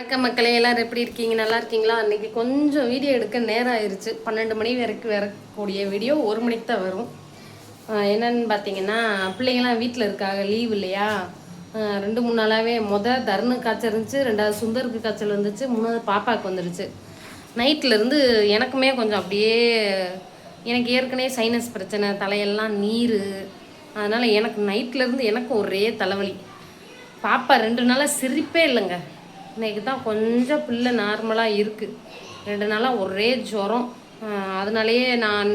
வணக்கம் மக்களே எல்லாரும் எப்படி இருக்கீங்க? நல்லா இருக்கீங்களா? அன்னைக்கு கொஞ்சம் வீடியோ எடுக்க நேரம் ஆயிருச்சு. பன்னெண்டு மணி வரைக்கும் வரக்கூடிய வீடியோ ஒரு மணிக்கு தான் வரும். என்னன்னு பார்த்தீங்கன்னா பிள்ளைங்களாம் வீட்டில் இருக்காங்க. லீவ் இல்லையா? ரெண்டு மூணு நாளாகவே முத தருணு காய்ச்சல் இருந்துச்சு. ரெண்டாவது சுந்தருக்கு காய்ச்சல் வந்துச்சு. மூணாவது பாப்பாவுக்கு வந்துருச்சு. நைட்லேருந்து எனக்குமே கொஞ்சம் அப்படியே எனக்கு ஏற்கனவே சைனஸ் பிரச்சனை தலையெல்லாம் நீர். அதனால் எனக்கு நைட்லேருந்து எனக்கு ஒரே தலைவலி. பாப்பா ரெண்டு நாளாக சிரிப்பே இல்லைங்க. இன்னைக்கு தான் கொஞ்சம் பிள்ளை நார்மலாக இருக்குது ரெண்டு நாளாக ஒரே ஜுரம். அதனாலேயே நான்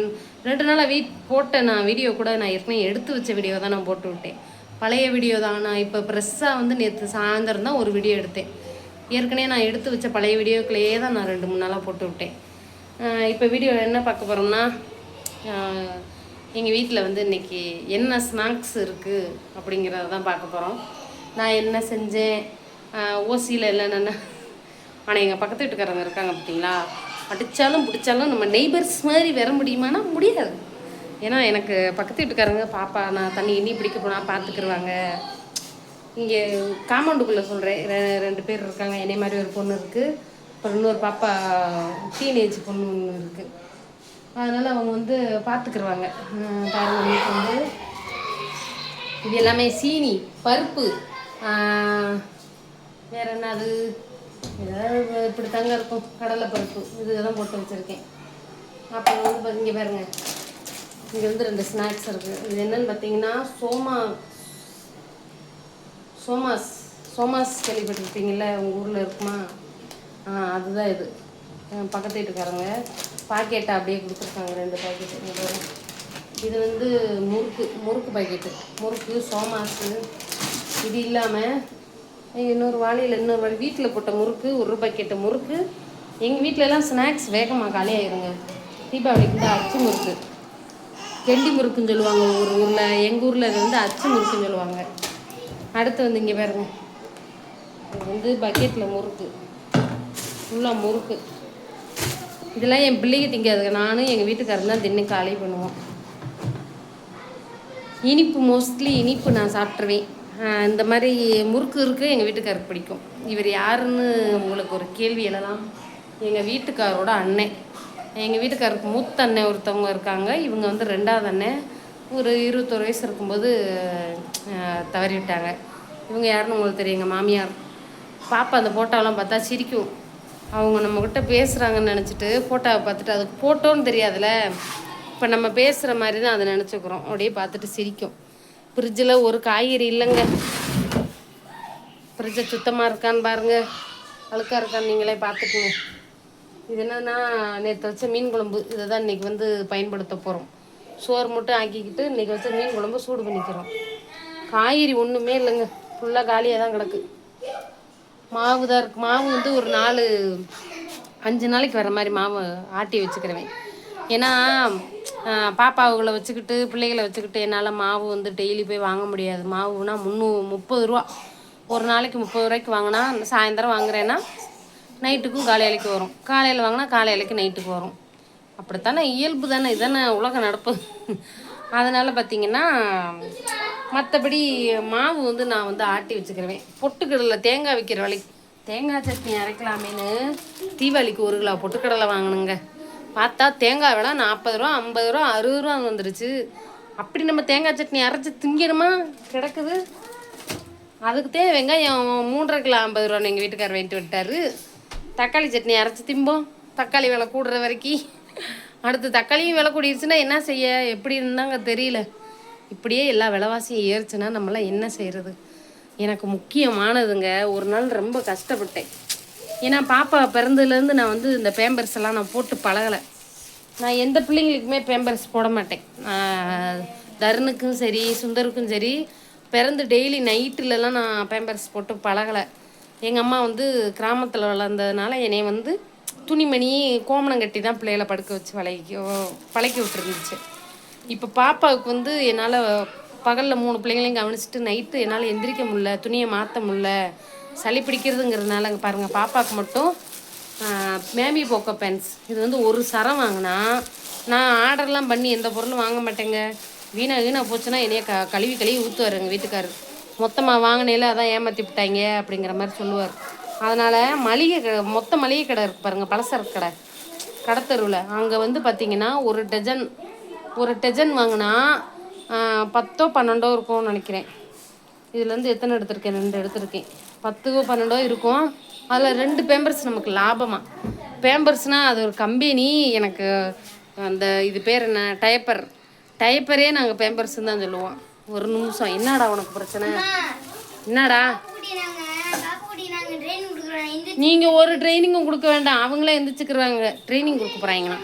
ரெண்டு நாளாக வீட் போட்ட நான் வீடியோ கூட நான் ஏற்கனவே எடுத்து வச்ச வீடியோ தான் நான் போட்டு விட்டேன். பழைய வீடியோ தான். நான் இப்போ ப்ரெஸ்ஸாக வந்து நேற்று சாயந்தரம் தான் ஒரு வீடியோ எடுத்தேன். ஏற்கனவே நான் எடுத்து வச்ச பழைய வீடியோக்குள்ளேயே தான் நான் ரெண்டு மூணு நாளாக போட்டு விட்டேன். இப்போ வீடியோ என்ன பார்க்க போகிறோம்னா எங்கள் வீட்டில் வந்து இன்னைக்கு என்ன ஸ்நாக்ஸ் இருக்குது அப்படிங்கிறத தான் பார்க்க போகிறோம் நான் என்ன செஞ்சேன்? ஓசியில் இல்லைன்னா ஆனால் எங்கள் பக்கத்து வீட்டுக்காரங்க இருக்காங்க பார்த்தீங்களா அடித்தாலும் பிடிச்சாலும் நம்ம நெய்பர்ஸ் மாதிரி வர முடியுமானா முடியாது. ஏன்னா எனக்கு பக்கத்து வீட்டுக்காரங்க பாப்பா நான் தண்ணி எண்ணி பிடிக்க போனால் பார்த்துக்குருவாங்க இங்கே காம்பவுண்டுக்குள்ளே சொல்கிறேன் ரெண்டு பேர் இருக்காங்க என்னை மாதிரி ஒரு பொண்ணு இருக்குது அப்புறம் இன்னொரு பாப்பா டீனேஜ் பொண்ணு ஒன்று இருக்குது அதனால் அவங்க வந்து பார்த்துக்குருவாங்க பாருங்க வந்து இது எல்லாமே சீனி பருப்பு ஆஹ் வேற என்னது ஏதாவது இப்படி தாங்க இருக்கும் கடலை பருப்பு இதுதான் போட்டு வச்சுருக்கேன். அப்புறம் வந்து பாரு- இங்க பாருங்க. இங்கே வந்து ரெண்டு ஸ்நாக்ஸ் இருக்குது இது என்னன்னு பார்த்தீங்கன்னா சோமா சோமாஸ் சோமாஸ் கேள்விப்பட்டிருப்பீங்கள்ல உங்கள் ஊரில் இருக்குமா? ஆ அதுதான் இது. பக்கத்து வீட்டுக்காரங்க பாக்கெட்டை அப்படியே கொடுத்துருக்காங்க ரெண்டு பாக்கெட்டு இது வந்து முறுக்கு முறுக்கு பாக்கெட்டு முறுக்கு சோமாஸு. இது இல்லாமல் இன்னொரு வாளியில் இன்னொரு வாழி வீட்டில் போட்ட முறுக்கு ஒரு பக்கெட்டு முறுக்கு. எங்கள் வீட்டிலலாம் ஸ்நாக்ஸ் வேகமாக காலியாயிருங்க. தீபாவளிக்கு வந்து அச்சு முறுக்கு. கெண்டி முறுக்குன்னு சொல்லுவாங்க ஒரு ஊரில். எங்கள் ஊரில் இது வந்து அச்சு முறுக்குன்னு சொல்லுவாங்க. அடுத்து வந்து இங்கே பாருங்க. இது வந்து பக்கெட்டில் முறுக்கு. ஃபுல்லாக முறுக்கு. இதெல்லாம் என் பிள்ளைக்கு திங்காதுங்க. நானும் எங்கள் வீட்டுக்காரர் தான் தின்னு காலி பண்ணுவோம். இனிப்பு மோஸ்ட்லி இனிப்பு நான் சாப்பிட்ருவேன் இந்த மாதிரி முறுக்கு இருக்கு எங்கள் வீட்டுக்காருக்கு பிடிக்கும். இவர் யாருன்னு உங்களுக்கு ஒரு கேள்வி எழலாம். எங்கள் வீட்டுக்காரோட அண்ணன் எங்கள் வீட்டுக்காருக்கு மூத்த அண்ணன் ஒருத்தவங்க இருக்காங்க. இவங்க வந்து ரெண்டாவது அண்ணன் ஒரு இருபத்தொரு வயசு இருக்கும்போது தவறி விட்டாங்க. இவங்க யாருன்னு உங்களுக்கு தெரியும் எங்கள் மாமியார். பாப்பா அந்த ஃபோட்டோலாம் பார்த்தா சிரிக்கும். அவங்க நம்மக்கிட்ட பேசுகிறாங்கன்னு நினச்சிட்டு ஃபோட்டோவை பார்த்துட்டு அதுக்கு ஃபோட்டோன்னு தெரியாதுல்ல. இப்போ நம்ம பேசுகிற மாதிரி தான் அதை நினச்சிக்கிறோம். அப்படியே பார்த்துட்டு சிரிக்கும். ஃப்ரிட்ஜில் ஒரு காய்கறி இல்லைங்க. ஃப்ரிட்ஜை சுத்தமாக இருக்கான்னு பாருங்கள் அழுக்காக இருக்கான்னு நீங்களே பார்த்துக்குங்க. இது என்னன்னா நேற்று வச்ச மீன் குழம்பு. இதை தான் இன்றைக்கி வந்து பயன்படுத்த போகிறோம் சோறு மட்டும் ஆக்கிக்கிட்டு இன்றைக்கி வச்ச மீன் குழம்பு சூடு பண்ணிக்கிறோம். காய்கறி ஒன்றுமே இல்லைங்க. ஃபுல்லாக காலியாக தான் கிடக்கு. மாவு தான் இருக்குது மாவு வந்து ஒரு நாலு அஞ்சு நாளைக்கு வர மாதிரி மாவு ஆட்டி வச்சுக்கிறவேன். ஏன்னா பாப்பாவுகளை வச்சுக்கிட்டு பிள்ளைகளை வச்சுக்கிட்டு என்னால் மாவு வந்து டெய்லி போய் வாங்க முடியாது. மாவுனா முந்நூ முப்பது ரூபா. ஒரு நாளைக்கு முப்பது ரூபாய்க்கு வாங்கினா சாயந்தரம் வாங்குறேன்னா நைட்டுக்கும் காலையிலைக்கு வரும். காலையில் வாங்கினா காலையிலைக்கு நைட்டுக்கு வரும். அப்படித்தானே? இயல்பு தானே? இதானே உலக நடப்பு. அதனால் பார்த்தீங்கன்னா மற்றபடி மாவு வந்து நான் வந்து ஆட்டி வச்சுக்கிறவேன் பொட்டுக்கடலை தேங்காய் விற்கிற விலைக்கு தேங்காய் சட்னி அரைக்கலாமேன்னு தீபாவளிக்கு ஒரு கிலோ பொட்டுக்கடலை வாங்கினுங்க பார்த்தா தேங்காய் விலை நாற்பது ரூபா ஐம்பது ரூபா அறுபது ரூபா வந்துருச்சு. அப்படி நம்ம தேங்காய் சட்னி அரைச்சி திங்கணுமா? கிடக்குது. அதுக்குத்தே வெங்காயம் மூன்றரை கிலோ ஐம்பது ரூபா எங்கள் வீட்டுக்காரர் வாங்கிட்டு விட்டார் தக்காளி சட்னி அரைச்சி திம்போம். தக்காளி விலை கூடுற வரைக்கும். அடுத்து தக்காளியும் விலை கூடிருச்சுன்னா என்ன செய்ய? எப்படி இருந்தாங்க தெரியல. இப்படியே எல்லா விலைவாசியும் ஏறுச்சுன்னா நம்மளாம் என்ன செய்கிறது எனக்கு முக்கியமானதுங்க ஒரு நாள் ரொம்ப கஷ்டப்பட்டேன். ஏன்னா பாப்பா பிறந்ததுலேருந்து நான் வந்து இந்த பேம்பர்ஸ் எல்லாம் நான் போட்டு பழகலை. நான் எந்த பிள்ளைங்களுக்குமே பேம்பர்ஸ் போட மாட்டேன். தருணுக்கும் சரி சுந்தருக்கும் சரி பிறந்து டெய்லி நைட்டுலலாம் நான் பேம்பர்ஸ் போட்டு பழகலை. எங்கள் அம்மா வந்து கிராமத்தில் வளர்ந்ததுனால என்னை வந்து துணிமணி கோமணம் கட்டி தான் பிள்ளைகளை படுக்க வச்சு பழகி பழக்கி விட்டுருந்துச்சு. இப்போ பாப்பாவுக்கு வந்து என்னால் பகலில் மூணு பிள்ளைங்களையும் கவனிச்சிட்டு நைட்டு என்னால் எந்திரிக்க முடில துணியை மாற்ற முடில சளி பிடிக்கிறதுங்கிறதுனால அங்கே பாருங்கள் பாப்பாவுக்கு மட்டும் மேமி போக்கோ பேண்ட்ஸ் இது வந்து ஒரு சரம் வாங்கினா நான் ஆர்டர்லாம் பண்ணி எந்த பொருளும் வாங்க மாட்டேங்க. வீணா வீணாக போச்சுன்னா என்னைய க கழுவி கழுவி ஊற்றுவார் எங்கள் வீட்டுக்காரர் மொத்தமாக வாங்கினேல அதான் ஏமாற்றி விட்டாங்க அப்படிங்கிற மாதிரி சொல்லுவார். அதனால் மளிகை கடை மொத்த மளிகை கடை இருக்குது பாருங்கள் பலசரக்கு கடை. கடத்தருவில். அங்கே வந்து பார்த்திங்கன்னா ஒரு டஜன் ஒரு டஜன் வாங்கினா பத்தோ பன்னெண்டோ இருக்கும்னு நினைக்கிறேன். இதுலேருந்து எத்தனை எடுத்திருக்கேன்? ரெண்டு எடுத்திருக்கேன். பத்துக்கோ பன்னெண்டோ இருக்கும். அதில் ரெண்டு பேம்பர்ஸ் நமக்கு லாபமாக பேம்பர்ஸ்னால் அது ஒரு கம்பெனி எனக்கு அந்த இது பேர் என்ன டயப்பர் டயப்பரே நாங்கள் பேம்பர்ஸ்ன்னு தான் சொல்லுவோம். ஒரு நிமிஷம். என்னடா உனக்கு பிரச்சனை? என்னடா? நீங்கள் ஒரு ட்ரைனிங்கும் கொடுக்க வேண்டாம். அவங்களே எந்திரிச்சுக்கிறாங்க. ட்ரைனிங் கொடுக்க போகிறாங்கண்ணா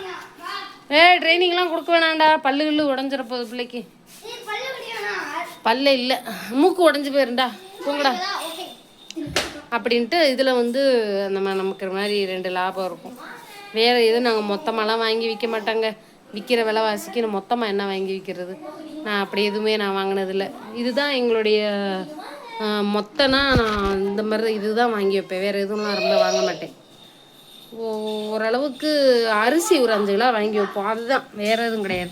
ஏ ட்ரைனிங்லாம் கொடுக்க வேணாம்டா. பல்லு கில்லு உடஞ்சிட போகுது பிள்ளைக்கு. பல்லு இல்லை. மூக்கு உடஞ்சி போயிருண்டா okay. அப்படின்ட்டு இதில் வந்து நம்ம நமக்கு மாதிரி ரெண்டு லாபம் இருக்கும். வேறு எதுவும் நாங்கள் மொத்தமாலாம் வாங்கி விற்க மாட்டாங்க. விற்கிற விலைவாசிக்கு நான் மொத்தமாக என்ன வாங்கி விற்கிறது நான் அப்படி எதுவுமே நான் வாங்கினதில்ல. இதுதான் எங்களுடைய மொத்தனா நான் இந்த மாதிரி இதுதான் வாங்கி வைப்பேன். வேறு எதுவும் நான் ரொம்ப வாங்க மாட்டேன். ஓ- ஓரளவுக்கு அரிசி ஒரு அஞ்சு கிலோ வாங்கி வைப்போம். அதுதான். வேறு எதுவும் கிடையாது.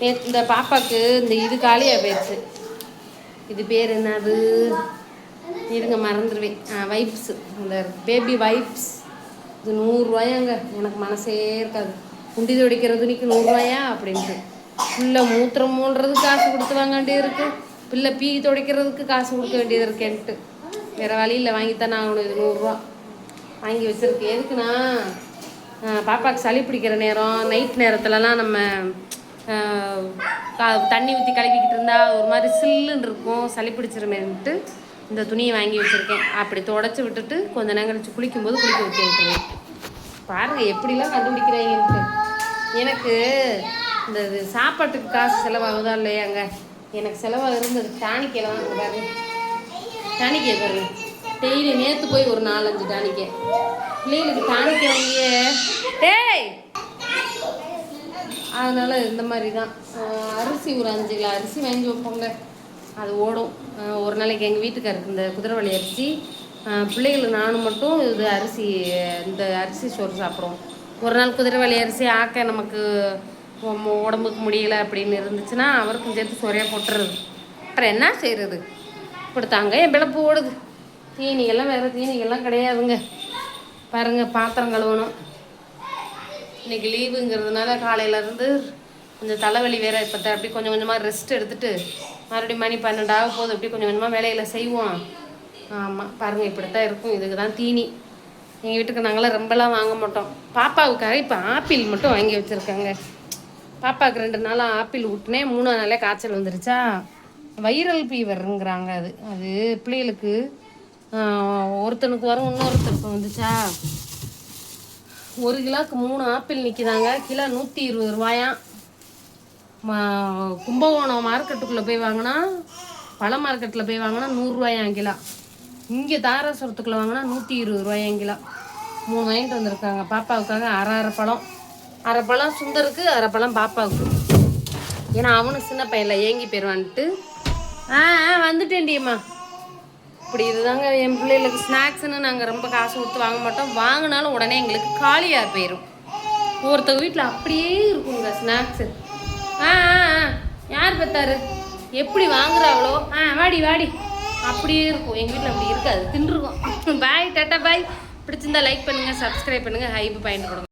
நேற்று இந்த பாப்பாவுக்கு இந்த இது காலியாக போயிடுச்சு. இது பேர் என்னது? இருங்க மறந்துடுவேன் வைப்ஸ் இந்த பேபி வைப்ஸ் இது நூறுரூவாயாங்க எனக்கு மனசே இருக்காது. குண்டி துடைக்கிற துணிக்கு நூறுரூவாயா அப்படின்ட்டு. பிள்ளை மூத்திரம் மூன்றதுக்கு காசு கொடுத்து வாங்க வேண்டியது இருக்குது பிள்ளை பீ துடைக்கிறதுக்கு காசு கொடுக்க வேண்டியது இருக்கேன்ட்டு. வேறு வழியில் வாங்கித்தானே ஆகணும். இது நூறுரூவா வாங்கி வச்சிருக்கு. எதுக்குன்னா பாப்பாவுக்கு சளி பிடிக்கிற நேரம். நைட் நேரத்துலலாம் நம்ம கா- தண்ணி ஊற்றி கழுவிக்கிட்டு இருந்தால் ஒரு மாதிரி சில்லுன்னு இருக்கும். சளி பிடிச்சிருமேன்ட்டு. இந்த துணியை வாங்கி வச்சுருக்கேன். அப்படி தொடச்சி விட்டுட்டு கொஞ்ச நேரம் கழிச்சு குளிக்கும்போது குளிக்க வச்சு விட்டுருவேன். பாருங்க எப்படிலாம் கண்டுபிடிக்கிறாங்கன்ட்டு எனக்கு இந்த இது சாப்பாட்டுக்கு காசு செலவாகுதா இல்லையாங்க? எனக்கு செலவாக இருந்தது டானிக்கையில் தான் பாருங்க. டானிக்கே பாருங்க. டெய்லி நேற்று போய் ஒரு நாலஞ்சு டானிக்கே பிள்ளைகளுக்கு டானிக்கை வாங்கிய. டேய்! அதனால் இந்த மாதிரி தான் அரிசி ஒரு அஞ்சு கிலோ அரிசி வாங்கி வைப்போங்க. அது ஓடும். ஒரு நாளைக்கு எங்கள் வீட்டுக்காருக்கு இந்த குதிரைவழி அரிசி பிள்ளைகள் நானும் மட்டும் இது அரிசி இந்த அரிசி சோறு சாப்பிடுவோம் ஒரு நாள் குதிரைவழி அரிசி ஆக்க நமக்கு உடம்புக்கு முடியலை அப்படின்னு இருந்துச்சுன்னா அவருக்கும் சேர்த்து சோறையாக போட்டுறது. அப்புறம் என்ன செய்கிறது கொடுத்தாங்க. என் பிழப்பு ஓடுது. தீனிகள்லாம் வேறு தீனிகள்லாம் கிடையாதுங்க. பாருங்கள் பாத்திரம் கழுவணும். இன்னைக்கு லீவுங்கிறதுனால காலையிலேருந்து கொஞ்சம் தலைவலி வேறு இப்போ அப்படி கொஞ்சம் கொஞ்சமாக ரெஸ்ட் எடுத்துகிட்டு மறுபடியும் மணி பன்னெண்டாக போது அப்படி கொஞ்சம் கொஞ்சமாக வேலையில் செய்வோம். ஆமாம் பாருங்கள் இப்படித்தான் இருக்கும். இதுக்கு தான். தீனி எங்கள் வீட்டுக்கு நாங்களாம் ரொம்பலாம் வாங்க மாட்டோம். பாப்பாவுக்காக இப்போ ஆப்பிள் மட்டும் வாங்கி வச்சுருக்காங்க. பாப்பாவுக்கு ரெண்டு நாளாக ஆப்பிள் விட்டுனேன் மூணாவது நாளே காய்ச்சல் வந்துருச்சா? வைரல் ஃபீவருங்கிறாங்க அது. அது பிள்ளைகளுக்கு ஒருத்தனுக்கு வரும் இன்னொருத்தருக்கு வந்துச்சா? ஒரு கிலோக்கு மூணு ஆப்பிள் நிற்கிதாங்க கிலோ நூற்றி இருபது ரூபாயாம். கும்பகோணம் மார்க்கெட்டுக்குள்ளே போய் வாங்கினா பழ மார்க்கெட்டில் போய் வாங்கினா நூறுரூவாயாம் கிலோ. இங்கே தாராசுரத்துக்குள்ளே வாங்கினா நூற்றி இருபது ரூபாயாம் கிலோ. மூணு வாங்கிட்டு வந்திருக்காங்க. பாப்பாவுக்காக அரை அரை பழம். அரை பழம் சுந்தருக்கு அரை பழம் பாப்பாவுக்கு. ஏன்னா அவனும் சின்ன பையனில் ஏங்கி போயிடுவான்ட்டு ஆ ஆ வந்துட்டேன்டியம்மா. இப்படி இதுதாங்க என் பிள்ளைகளுக்கு ஸ்நாக்ஸ்ன்னு நாங்கள் ரொம்ப காசு கொடுத்து வாங்க மாட்டோம். வாங்கினாலும் உடனே எங்களுக்கு காலியாக போயிடும் ஒருத்தவங்க வீட்டில் அப்படியே இருக்குங்க ஸ்நாக்ஸு. ஆ ஆ ஆ. யார் பெத்தாரு? எப்படி வாங்குறாங்களோ ஆ வாடி வாடி. அப்படியே இருக்கும். எங்கள் வீட்டில் அப்படி இருக்காது. தின்றுருக்கோம். பாய் டாட்டா பாய் பிடிச்சிருந்தா லைக் பண்ணுங்கள் சப்ஸ்கிரைப் பண்ணுங்கள் ஹைப் பயன்படுங்க